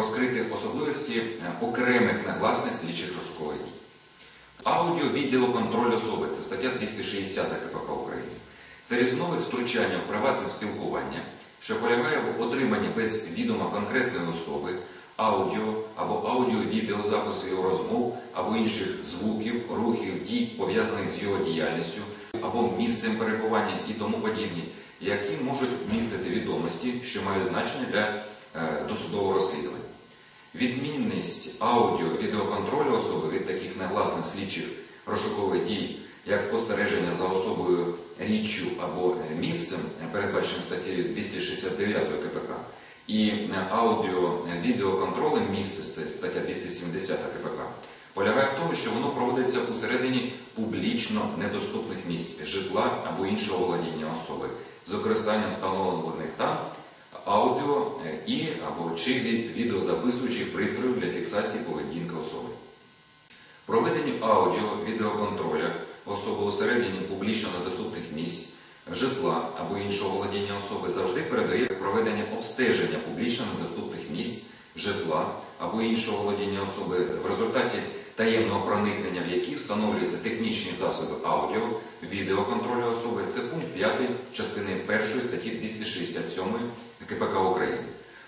розкрити особливості е, окремих негласних слідчих розшукових дій. Аудіо-відеоконтроль особи це стаття 260 КПК України. Це різновид втручання в приватне спілкування, що полягає в отриманні без відома конкретної особи аудіо або аудіо-відеозаписів його розмов або інших звуків, рухів, дій, пов'язаних з його діяльністю, або місцем перебування і тому подібні, які можуть містити відомості, що мають значення для е, досудового розслідування. Відмінність аудіо-відеоконтролю особи від таких негласних слідчих розшукових дій, як спостереження за особою річчю або е, місцем, е, передбаченим статтею 269 КПК, і е, аудіо-відеоконтролем місця, це стаття 270 КПК, полягає в тому, що воно проводиться усередині публічно недоступних місць житла або іншого володіння особи з використанням встановлених там аудіо е, і або чи від- відеозаписуючих пристроїв для фіксації поведінки особи. Проведенню аудіо-відеоконтроля особи усередині публічно недоступних місць, житла або іншого володіння особи завжди передає проведення обстеження публічно недоступних місць, житла або іншого володіння особи в результаті таємного проникнення, в які встановлюються технічні засоби аудіо, відеоконтролю особи. Це пункт 5 частини 1 статті 267 КПК України.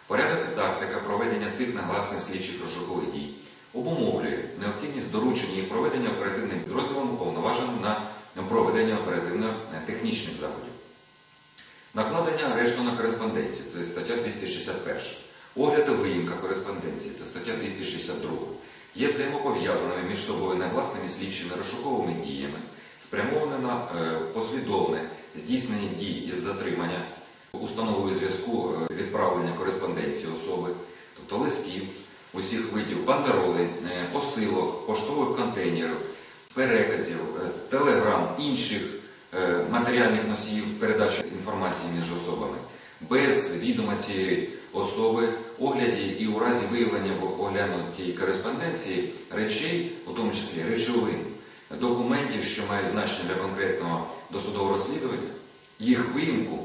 Порядок і тактика проведення цих негласних слідчих розшукових дій обумовлює необхідність доручення і проведення оперативним підрозділом уповноваженим на проведення оперативно-технічних заходів. Накладення арешту на кореспонденцію це стаття 261. Огляд і виїмка кореспонденції це стаття 262. Є взаємопов'язаними між собою негласними слідчими розшуковими діями, спрямовані на е, послідовне здійснення дій із затримання установою зв'язку е, відправлення кореспонденції особи, тобто листів, усіх видів бандероли, е, посилок, поштових контейнерів, переказів, телеграм, інших матеріальних носіїв передачі інформації між особами, без відома цієї особи, огляді і у разі виявлення в оглянутій кореспонденції речей, у тому числі речовин, документів, що мають значення для конкретного досудового розслідування, їх виїмку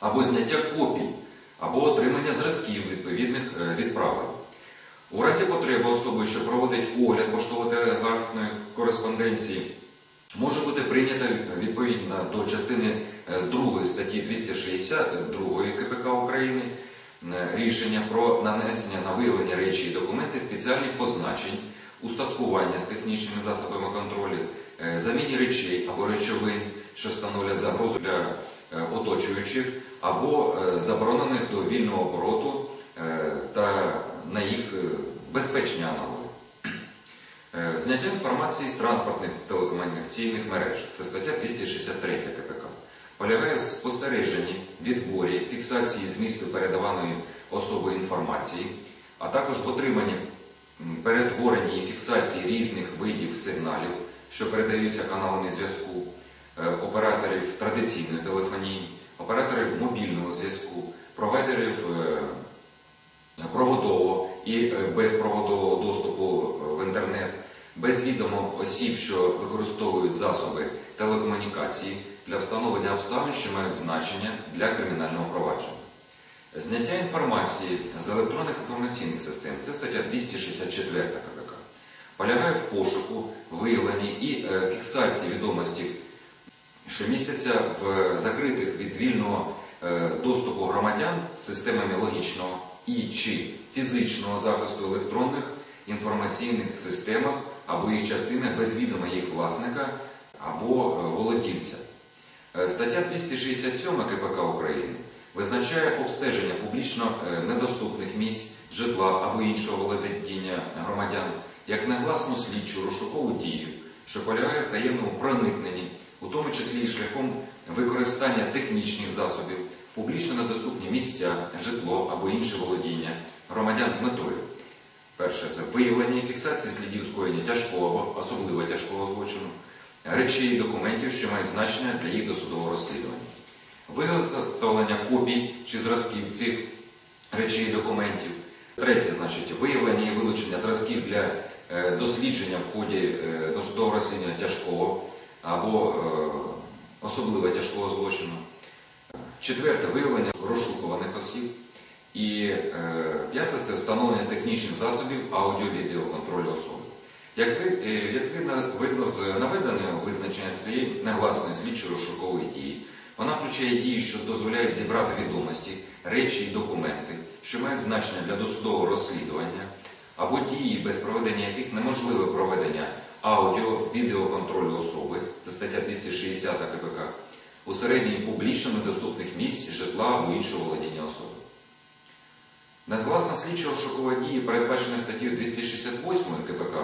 або зняття копій, або отримання зразків відповідних е, відправлень. У разі потреби особи, що проводить огляд поштово-телеграфної кореспонденції, може бути прийнята відповідно до частини 2 статті 262 КПК України е, рішення про нанесення на виявлення речі і документи спеціальних позначень, устаткування з технічними засобами контролю, е, заміні речей або речовин, що становлять загрозу для е, оточуючих, або е, заборонених до вільного обороту е, та на їх е, безпечні аналоги. Е, Зняття інформації з транспортних телекомунікаційних мереж це стаття 263 КПК. Полягає в спостереженні, відборі, фіксації змісту передаваної особою інформації, а також в отриманні, перетворенні і фіксації різних видів сигналів, що передаються каналами зв'язку, е, операторів традиційної телефонії, операторів мобільного зв'язку, провайдерів е, проводового і е, безпроводового доступу в інтернет, без відомо осіб, що використовують засоби телекомунікації для встановлення обставин, що мають значення для кримінального провадження. Зняття інформації з електронних інформаційних систем це стаття 264 КПК. Полягає в пошуку, виявленні і е, фіксації відомостей, що містяться в закритих від вільного е, доступу громадян системами логічного і чи фізичного захисту електронних інформаційних системах або їх частинах без відома їх власника або е, володільця. Е, Стаття 267 КПК України визначає обстеження публічно е, недоступних місць, житла або іншого володіння громадян як негласну слідчу розшукову дію, що полягає в таємному проникненні, у тому числі і шляхом використання технічних засобів в публічно недоступні місця, житло або інше володіння громадян з метою. Перше це виявлення і фіксація слідів скоєння тяжкого, особливо тяжкого злочину, речей і документів, що мають значення для їх досудового розслідування, виготовлення копій чи зразків цих речей і документів. Третє, значить, виявлення і вилучення зразків для е, дослідження в ході е, досудового розслідування тяжкого або е, особливо тяжкого злочину. Четверте виявлення розшукуваних осіб. І п'яте це встановлення технічних засобів аудіо-відеоконтролю особи. Як, е, видно, з наведеного визначення цієї негласної слідчо-розшукової дії, вона включає дії, що дозволяють зібрати відомості, речі і документи, що мають значення для досудового розслідування, або дії, без проведення яких неможливе проведення аудіо-відеоконтролю особи, це стаття 260 КПК, у середньої публічно недоступних місць, житла або іншого володіння особи. Негласна слідчо розшукова дії, передбачена статтею 268 КПК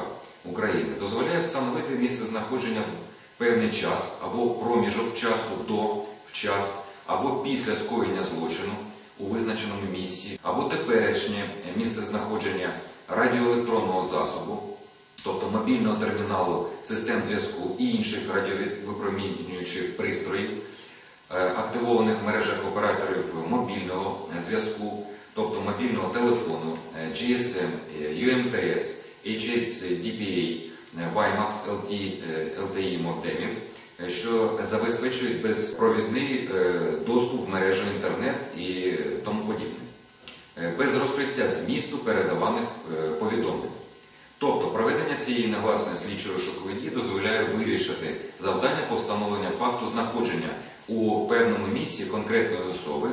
України, дозволяє встановити місце знаходження в певний час або проміжок часу до, в час, або після скоєння злочину у визначеному місці, або теперішнє місце знаходження радіоелектронного засобу, тобто мобільного терміналу, систем зв'язку і інших радіовипромінюючих пристроїв, е, активованих в мережах операторів мобільного зв'язку, тобто мобільного телефону, е, GSM, е, UMTS, HSDPA, WiMAX е, LTE модемів, що забезпечують безпровідний доступ в мережу інтернет і тому подібне, без розкриття змісту передаваних повідомлень. Тобто проведення цієї негласної слідчої розшукової дії дозволяє вирішити завдання по встановленню факту знаходження у певному місці конкретної особи,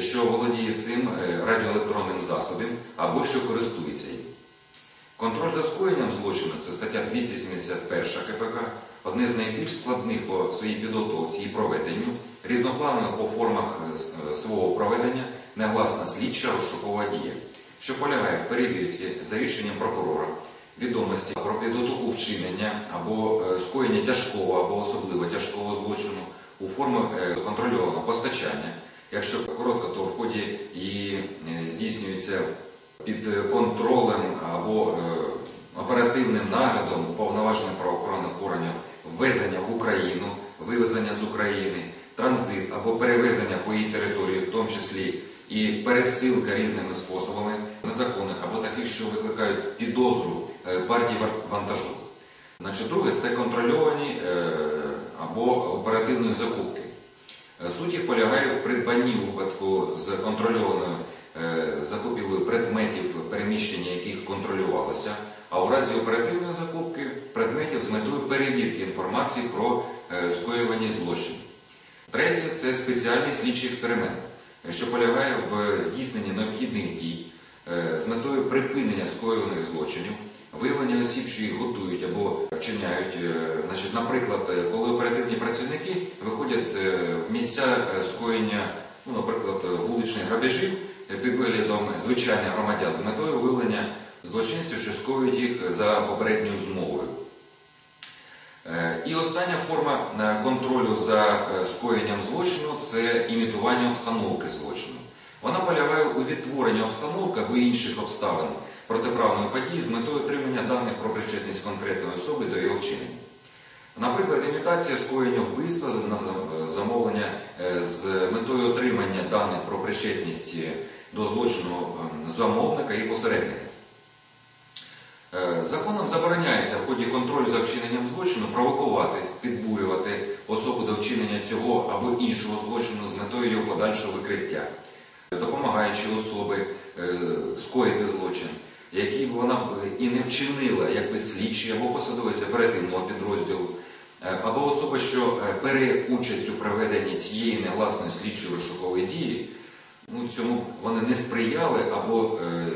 що володіє цим е, радіоелектронним засобом або що користується їм. Контроль за скоєнням злочину це стаття 271 КПК, одне з найбільш складних по своїй підготовці і проведенню, різнопланове по формах е, е, свого проведення, негласна слідча розшукова дія, що полягає в перевірці за рішенням прокурора відомості про підготовку вчинення або скоєння тяжкого або особливо тяжкого злочину у формі контрольованого постачання, якщо коротко, то в ході її е, здійснюється під контролем або е, оперативним наглядом повноважених правоохоронних органів ввезення в Україну, вивезення з України, транзит або перевезення по її території, в тому числі і пересилка різними способами незаконних або таких, що викликають підозру е, партії вантажу. Значить, друге це контрольовані або оперативні закупки. Е, Суть їх полягає в придбанні у випадку з контрольованою е, закупівлею предметів, переміщення яких контролювалося, а у разі оперативної закупки предметів з метою перевірки інформації про е, скоювані злочини. Третє це спеціальний слідчий експеримент, що полягає в здійсненні необхідних дій з метою припинення скоюваних злочинів, виявлення осіб, що їх готують або вчиняють. Е, Значить, наприклад, е, коли оперативні працівники виходять е, в місця скоєння, ну, наприклад, вуличних грабежів під виглядом звичайних громадян з метою виявлення злочинців, що скоюють їх за попередньою змовою. І остання форма контролю за скоєнням злочину це імітування обстановки злочину. Вона полягає у відтворенні обстановки або інших обставин протиправної події з метою отримання даних про причетність конкретної особи до його вчинення. Наприклад, імітація скоєння вбивства на замовлення е, з метою отримання даних про причетність е, до злочину ем, замовника і посередника. Е, Законом забороняється в ході контролю за вчиненням злочину провокувати, підбурювати особу до вчинення цього або іншого злочину з метою його подальшого викриття, допомагаючи особи скоїти злочин, який б вона б і не вчинила, якби слідчий або посадовець оперативного підрозділу, е, або особа, що е, бере участь у проведенні цієї негласної слідчої розшукової дії, ну, цьому вони не сприяли або е,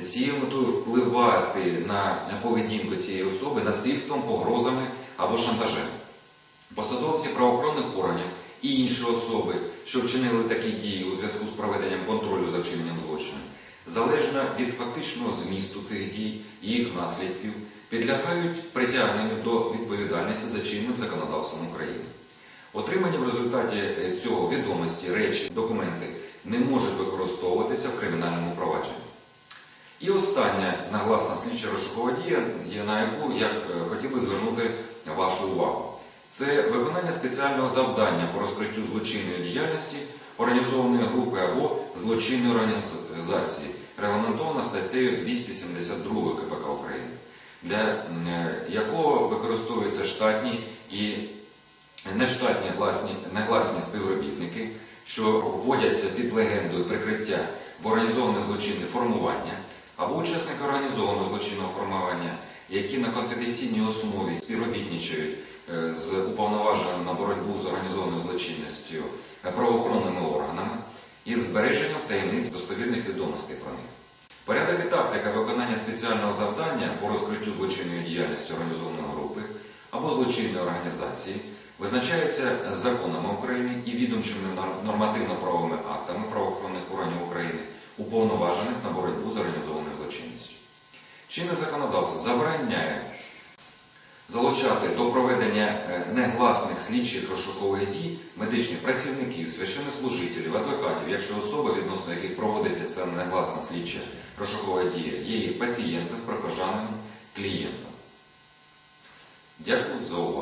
з цією метою впливати на поведінку цієї особи насильством, погрозами або шантажем. Посадовці правоохоронних органів і інші особи, що вчинили такі дії у зв'язку з проведенням контролю за вчиненням злочину, залежно від фактичного змісту цих дій і їх наслідків, підлягають притягненню до відповідальності за чинним законодавством України. Отримані в результаті е, цього відомості, речі, документи не можуть використовуватися в кримінальному провадженні. І остання нагласна слідча розшукова дія, на яку я е, хотів би звернути вашу увагу. Це виконання спеціального завдання по розкриттю злочинної діяльності організованої групи або злочинної організації, регламентована статтею 272 КПК України, для е, якого використовуються штатні і нештатні гласні, негласні співробітники, що вводяться під легендою прикриття в організоване злочинне формування або учасники організованого злочинного формування, які на конфіденційній основі співробітничають е, з уповноваженим на боротьбу з організованою злочинністю е, правоохоронними із збереженням в таємниць достовірних відомостей про них. Порядок і тактика виконання спеціального завдання по розкриттю злочинної діяльності організованої групи або злочинної організації визначаються законами України і відомчими нормативно-правовими актами правоохоронних органів України, уповноважених на боротьбу з організованою злочинністю. Чинне законодавство забороняє залучати до проведення е, негласних слідчих розшукових дій медичних працівників, священнослужителів, адвокатів, якщо особи, відносно яких проводиться ця негласна слідча розшукова дія, є їх пацієнтом, прихожанином, клієнтом. Дякую за увагу.